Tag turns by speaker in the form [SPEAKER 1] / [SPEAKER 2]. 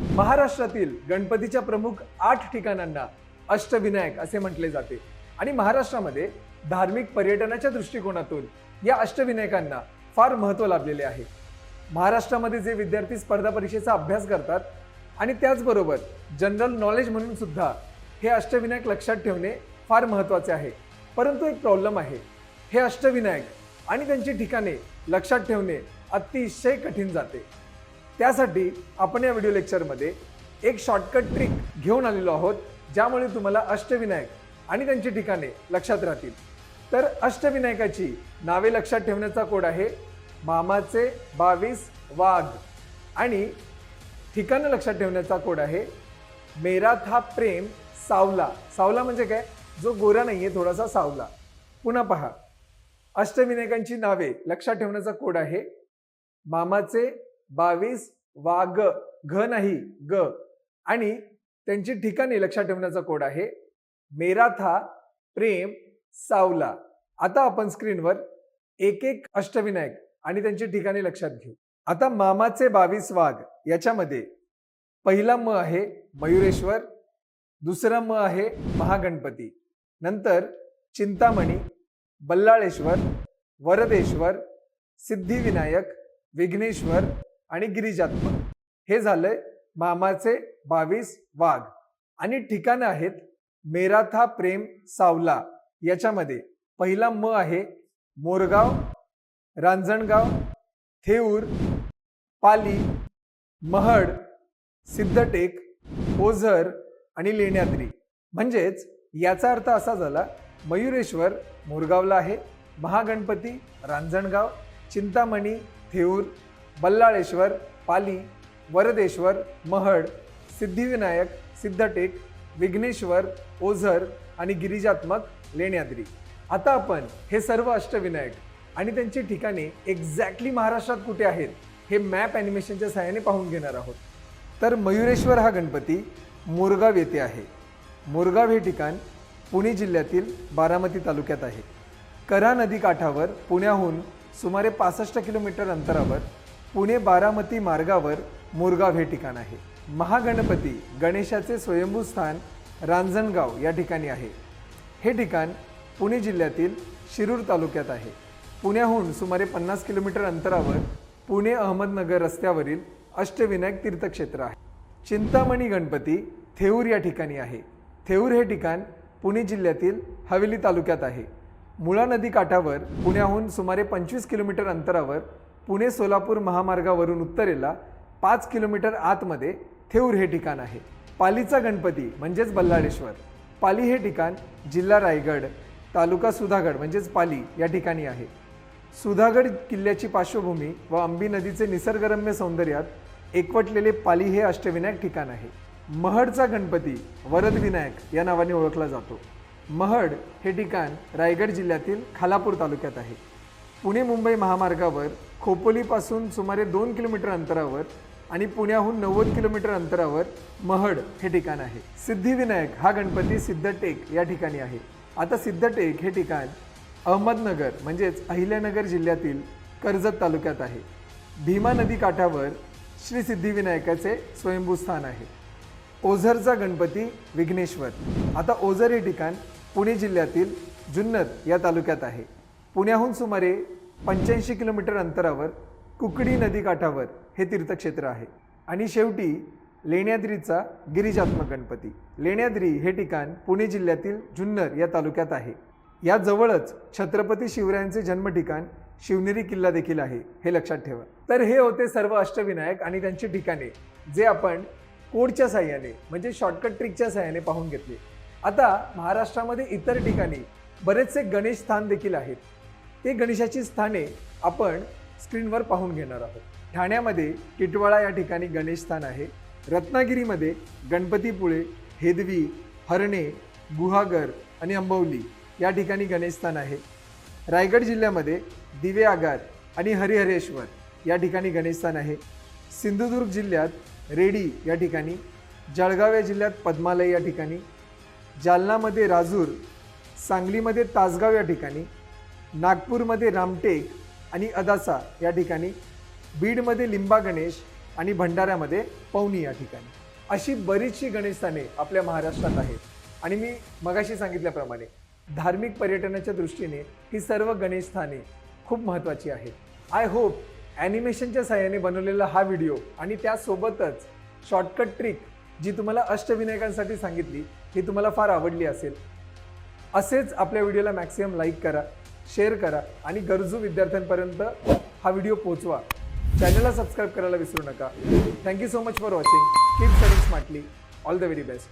[SPEAKER 1] महाराष्ट्रातील गणपतीच्या प्रमुख आठ ठिकाणांना अष्टविनायक असे म्हटले जाते. आणि महाराष्ट्रामध्ये धार्मिक पर्यटनाच्या दृष्टिकोनातून या अष्टविनायकांना फार महत्त्व लाभलेले आहे. महाराष्ट्रामध्ये जे विद्यार्थी स्पर्धा परीक्षेचा अभ्यास करतात आणि त्याचबरोबर जनरल नॉलेज म्हणून सुद्धा हे अष्टविनायक लक्षात ठेवणे फार महत्त्वाचे आहे. परंतु एक प्रॉब्लेम आहे. हे अष्टविनायक आणि त्यांची ठिकाणे लक्षात ठेवणे अतिशय कठीण जाते. त्यासाठी आपण या व्हिडिओ लेक्चरमध्ये एक शॉर्टकट ट्रिक घेऊन आलेलो आहोत ज्यामुळे तुम्हाला अष्टविनायक आणि त्यांची ठिकाणे लक्षात राहतील. तर अष्टविनायकाची नावे लक्षात ठेवण्याचा कोड आहे मामाचे बावीस वाघ. आणि ठिकाणं लक्षात ठेवण्याचा कोड आहे मेरा था प्रेम सावला. सावला म्हणजे काय? जो गोरा नाही आहे थोडासा सावला. पुन्हा पहा. अष्टविनायकांची नावे लक्षात ठेवण्याचा कोड आहे मामाचे बावीस वाग घ नाही ग. आणि त्यांची ठिकाणी लक्षात ठेवण्याचा कोड आहे. मेराथा प्रेम सावला. आता आपण स्क्रीनवर एक एक अष्टविनायक आणि त्यांची ठिकाणे लक्षात घेऊ. आता मामाचे बावीस वाघ याच्यामध्ये पहिला म आहे मयुरेश्वर दुसरा म आहे महागणपती. नंतर चिंतामणी बल्लाळेश्वर वरदेश्वर सिद्धिविनायक विघ्नेश्वर आणि गिरिजात्मक. हे झालंय मामाचे बावीस वाघ. आणि ठिकाणं आहेत मेराथा प्रेम सावला याच्यामध्ये. पहिला म आहे मोरगाव रांजणगाव थेऊर पाली महड सिद्धटेक ओझर आणि लेण्याद्री. म्हणजेच याचा अर्थ असा झाला मयुरेश्वर मोरगावला आहे महागणपती रांजणगाव चिंतामणी थेऊर बल्लाळेश्वर पाली वरदेश्वर महड सिद्धिविनायक सिद्धटेक विघ्नेश्वर ओझर आणि गिरिजात्मक लेण्याद्री. आता आपण हे सर्व अष्टविनायक आणि त्यांची ठिकाणे एक्झॅक्टली महाराष्ट्रात कुठे आहेत हे मॅप ॲनिमेशनच्या सहाय्याने पाहून घेणार आहोत. तर मयुरेश्वर हा गणपती मोरगाव येथे आहे. मोरगाव हे ठिकाण पुणे जिल्ह्यातील बारामती तालुक्यात आहे. करा नदी काठावर पुण्याहून सुमारे पासष्ट किलोमीटर अंतरावर पुणे बारामती मार्गावर मोरगाव हे ठिकाण आहे. महागणपती गणेशाचे स्वयंभू स्थान रांजणगाव या ठिकाणी आहे. हे ठिकाण पुणे जिल्ह्यातील शिरूर तालुक्यात आहे. पुण्याहून सुमारे पन्नास किलोमीटर अंतरावर पुणे अहमदनगर रस्त्यावरील अष्टविनायक तीर्थक्षेत्र आहे. चिंतामणी गणपती थेऊर या ठिकाणी आहे. थेऊर हे ठिकाण पुणे जिल्ह्यातील हवेली तालुक्यात आहे. मुळा नदी काठावर पुण्याहून सुमारे पंचवीस किलोमीटर अंतरावर पुणे सोलापूर महामार्गावरून उत्तरेला पाच किलोमीटर आतमध्ये थेऊर हे ठिकाण आहे. पालीचा गणपती म्हणजेच बल्लाळेश्वर. पाली हे ठिकाण जिल्हा रायगड तालुका सुधागड म्हणजेच पाली या ठिकाणी आहे. सुधागड किल्ल्याची पार्श्वभूमी व अंबी नदीचे निसर्गरम्य सौंदर्यात एकवटलेले पाली हे अष्टविनायक ठिकाण आहे. महडचा गणपती वरदविनायक या नावाने ओळखला जातो. महड हे ठिकाण रायगड जिल्ह्यातील खालापूर तालुक्यात आहे. पुणे मुंबई महामार्गावर खोपोलीपासून सुमारे दोन किलोमीटर अंतरावर आणि पुण्याहून नव्वद किलोमीटर अंतरावर महड हे ठिकाण आहे. सिद्धिविनायक हा गणपती सिद्धटेक या ठिकाणी आहे. आता सिद्धटेक हे ठिकाण अहमदनगर म्हणजेच अहिल्यानगर जिल्ह्यातील कर्जत तालुक्यात आहे. भीमा नदी काठावर श्री सिद्धिविनायकाचे स्वयंभू स्थान आहे. ओझरचा गणपती विघ्नेश्वर. आता ओझर हे ठिकाण पुणे जिल्ह्यातील जुन्नर या तालुक्यात आहे. पुण्याहून सुमारे पंच्याऐंशी किलोमीटर अंतरावर कुकडी नदी काठावर हे तीर्थक्षेत्र आहे. आणि शेवटी लेण्याद्रीचा गिरिजात्मक गणपती. लेण्याद्री हे ठिकाण पुणे जिल्ह्यातील जुन्नर या तालुक्यात आहे. या जवळच छत्रपती शिवरायांचे जन्म ठिकाण शिवनेरी किल्ला देखील आहे हे लक्षात ठेवा. तर हे होते सर्व अष्टविनायक आणि त्यांची ठिकाणे जे आपण कोडच्या साह्याने म्हणजे शॉर्टकट ट्रिकच्या साह्याने पाहून घेतले. आता महाराष्ट्रामध्ये इतर ठिकाणी बरेचसे गणेश स्थान देखील आहेत. ते गणेशाची स्थाने आपण स्क्रीनवर पाहून घेणार आहोत. ठाण्यामध्ये टिटवाळा या ठिकाणी गणेश स्थान आहे. रत्नागिरीमध्ये गणपतीपुळे हेदवी हरणे गुहागर आणि अंबवली या ठिकाणी गणेश स्थान आहे. रायगड जिल्ह्यामध्ये दिवे आगार आणि हरिहरेश्वर या ठिकाणी गणेश स्थान आहे. सिंधुदुर्ग जिल्ह्यात रेडी या ठिकाणी जळगाव या जिल्ह्यात पद्मालय या ठिकाणी जालनामध्ये राजूर सांगलीमध्ये तासगाव या ठिकाणी नागपूरमध्ये रामटेक आणि अदासा या ठिकाणी बीडमध्ये लिंबा गणेश आणि भंडाऱ्यामध्ये पवनी या ठिकाणी. अशी बरीचशी गणेशस्थाने आपल्या महाराष्ट्रात आहेत. आणि मी मगाशी सांगितल्याप्रमाणे धार्मिक पर्यटनाच्या दृष्टीने ही सर्व गणेशस्थाने खूप महत्त्वाची आहेत. आय होप ॲनिमेशनच्या सहाय्याने बनवलेला हा व्हिडिओ आणि त्यासोबतच शॉर्टकट ट्रिक जी तुम्हाला अष्टविनायकांसाठी सांगितली ही तुम्हाला फार आवडली असेल असेच आपल्या व्हिडिओला मॅक्सिमम लाईक करा. शेअर करा आणि गरजू विद्यार्थ्यांपर्यंत हा व्हिडिओ पोहोचवा चॅनलला सबस्क्राईब करायला विसरू नका. Thank you so much for watching keep studying smartly all the very best